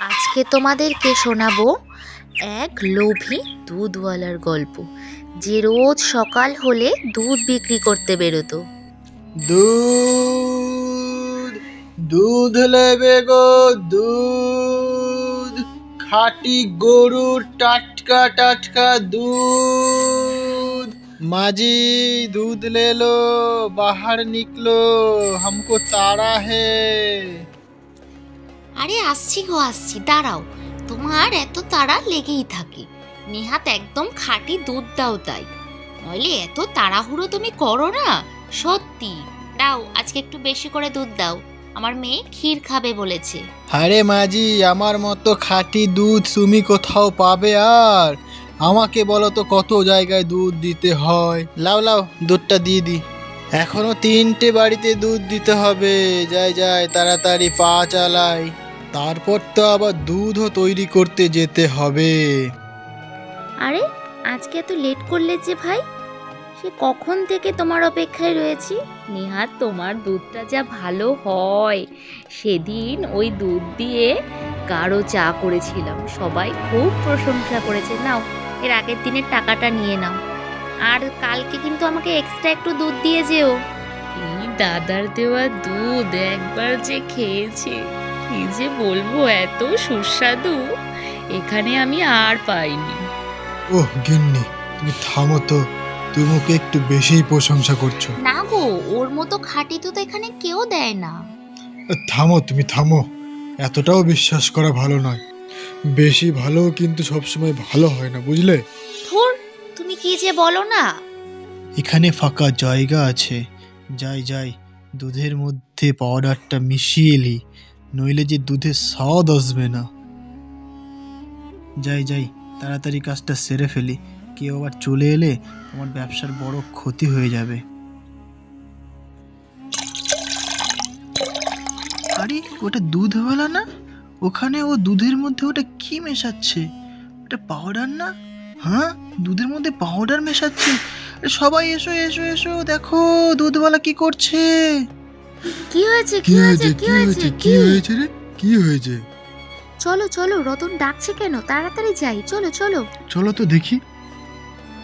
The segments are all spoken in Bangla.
আজকে তোমাদেরকে শোনাবো এক লোভী দুধওয়ালার গল্প, যে রোজ সকাল হলে দুধ বিক্রি করতে বেরোতো। দুধ দুধ লেবে গো দুধ, খাটি গরুর টাটকা টাটকা দুধ। মাঝি দুধ লেলো, বাহার নিকলো, হামকো তারা হে। আরে আসছি গো, আসছি। দাঁড়াও। তোমার এত তাড়া লেগেই থাকে। নেহাত একদম খাঁটি দুধ দাও তাই। নইলে এত তাড়াহুড়ো তুমি করো না। সত্যি। দাও, আজকে একটু বেশি করে দুধ দাও। আমার মেয়ে ক্ষীর খাবে বলেছে। আরে মাজি আমার মতো খাঁটি দুধ তুমি কোথাও পাবে আর? আমাকে বলো তো কত জায়গায় দুধ দিতে হয়? লাও লাও, দুধটা দিয়ে দি এখনও তিনটে বাড়িতে দুধ দিতে হবে। যাই যাই, তাড়াতাড়ি পা চালাই। তারপর তো আবার দুধও তৈরি করতে যেতে হবে। আরে আজকে এত লেট করলে যে ভাই? সে কখন থেকে তোমার অপেক্ষায় রয়েছি? নেহাত তোমার দুধটা যা ভালো হয়। সেদিন ওই দুধ দিয়ে গাঢ় চা করেছিলাম। সবাই খুব প্রশংসা করেছে। নাও এর আগের দিনের টাকাটা নিয়ে নাও। আর কালকে কিন্তু আমাকে এক্সট্রা একটু দুধ দিয়ে যেও। এই দাদার দেওয়া দুধ একবার যে খেয়েছি। কি যে বলব এত সুস্বাদু। এখানে আমি আর পাইনি। ওহ গিন্নি তুমি থামো তো। তুমি ওকে একটু বেশিই প্রশংসা করছ। না গো ওর মতো খাঁটি তো এখানে কেউ দেয় না। থামো তুমি থামো। এতটাও বিশ্বাস করা ভালো নয়। বেশি ভালো কিন্তু সবসময় ভালো হয় না বুঝলে? ধুর তুমি কি যে বলো না? এখানে ফাঁকা জায়গা আছে। যাই যাই দুধের মধ্যে পাউডারটা মিশিয়ে নি নইলে যে দুধে স্বাদ আসবে না। যাই যাই, তাড়াতাড়ি কাজটা সেরে ফেলি। কেউ আবার চলে এলে আমার ব্যবসার বড় ক্ষতি হয়ে যাবে। আরে, ওটা দুধওয়ালা না? ওখানে ও দুধের মধ্যে ওটা কি মেশাচ্ছে? ওটা পাউডার না? হ্যাঁ দুধের মধ্যে পাউডার মেশাচ্ছে। সবাই এসো এসো এসো, দেখো দুধওয়ালা কি করছে। কি হয়েছে? কি হয়েছে? কি হয়েছে? কি? হয়েছে রে? কি হয়েছে? চলো চলো রতন ডাকছে কেন? তাড়াতাড়ি যাই। চলো চলো। চলো তো দেখি।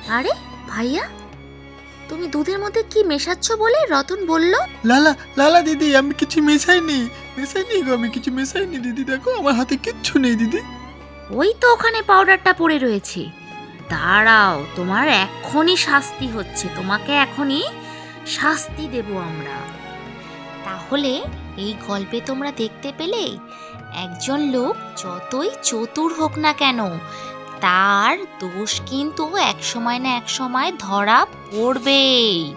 আরে ভাইয়া তুমি দুধের মধ্যে কি মেশাচ্ছ বলে রতন বলল? লালা লালা দিদি আমি কিছু মেশাইনি। মেশাইনি গো আমি কিছু মেশাইনি দিদি দেখো আমার হাতে কিচ্ছু নেই দিদি। ওই তো ওখানে পাউডারটা পড়ে রয়েছে। দাঁড়াও তোমার এখনই শাস্তি হচ্ছে। তোমাকে এখনই শাস্তি দেব আমরা। তাহলে এই গল্পে তোমরা দেখতে পেলে একজন লোক যতই চতুর হোক না কেন, তার দোষ কিন্তু এক সময় না এক সময় ধরা পড়বেই।